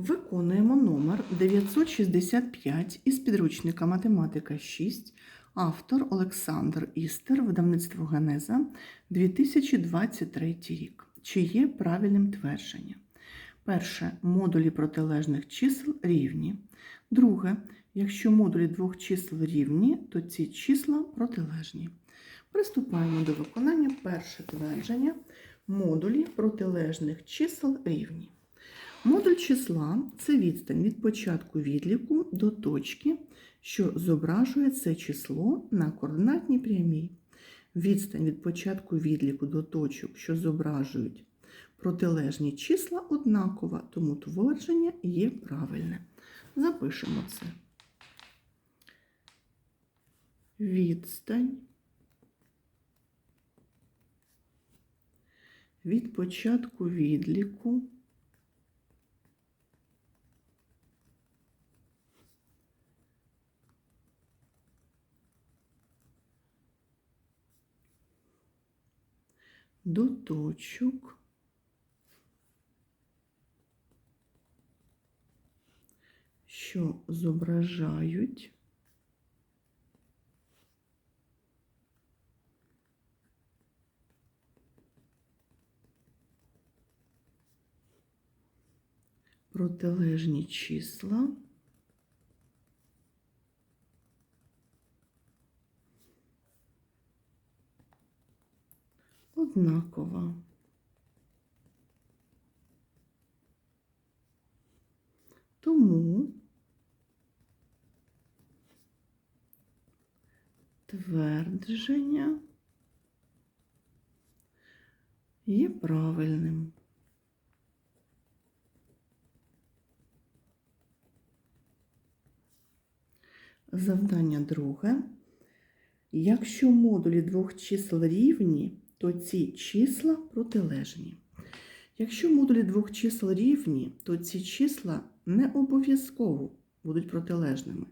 Виконуємо номер 965 із підручника Математика 6, автор Олександр Істер, видавництво Генеза, 2023 рік. Чи є правильним твердження? Перше. Модулі протилежних чисел рівні. Друге. Якщо модулі двох чисел рівні, то ці числа протилежні. Приступаємо до виконання перше твердження. Модулі протилежних чисел рівні. Модуль числа це відстань від початку відліку до точки, що зображує це число на координатній прямій. Відстань від початку відліку до точок, що зображують протилежні числа, однакова, тому твердження є правильне. Запишемо це. Відстань від початку відліку до точок, що зображають? Протилежні числа однакова. Тому твердження є правильним. Завдання друге. Якщо модулі двох чисел рівні, то ці числа протилежні. Якщо модулі двох чисел рівні, то ці числа не обов'язково будуть протилежними.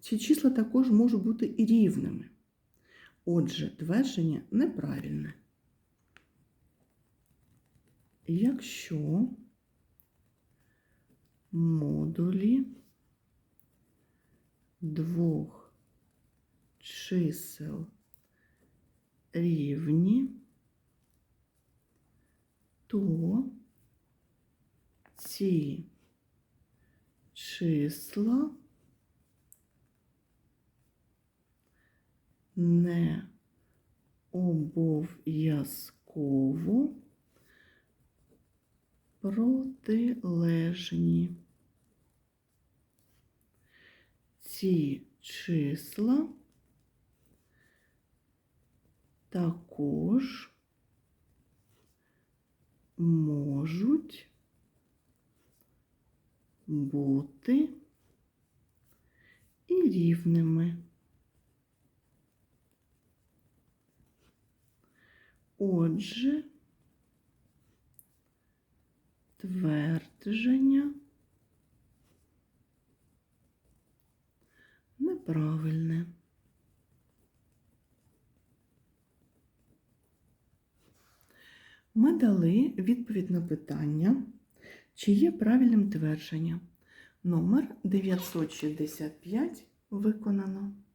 Ці числа також можуть бути і рівними. Отже, твердження неправильне. Якщо модулі двох чисел рівні, то ці числа не обов'язково протилежні. Ці числа також можуть бути і рівними. Отже, твердження неправильне. Ми дали відповідь на питання, чи є правильним твердження. Номер 965 виконано.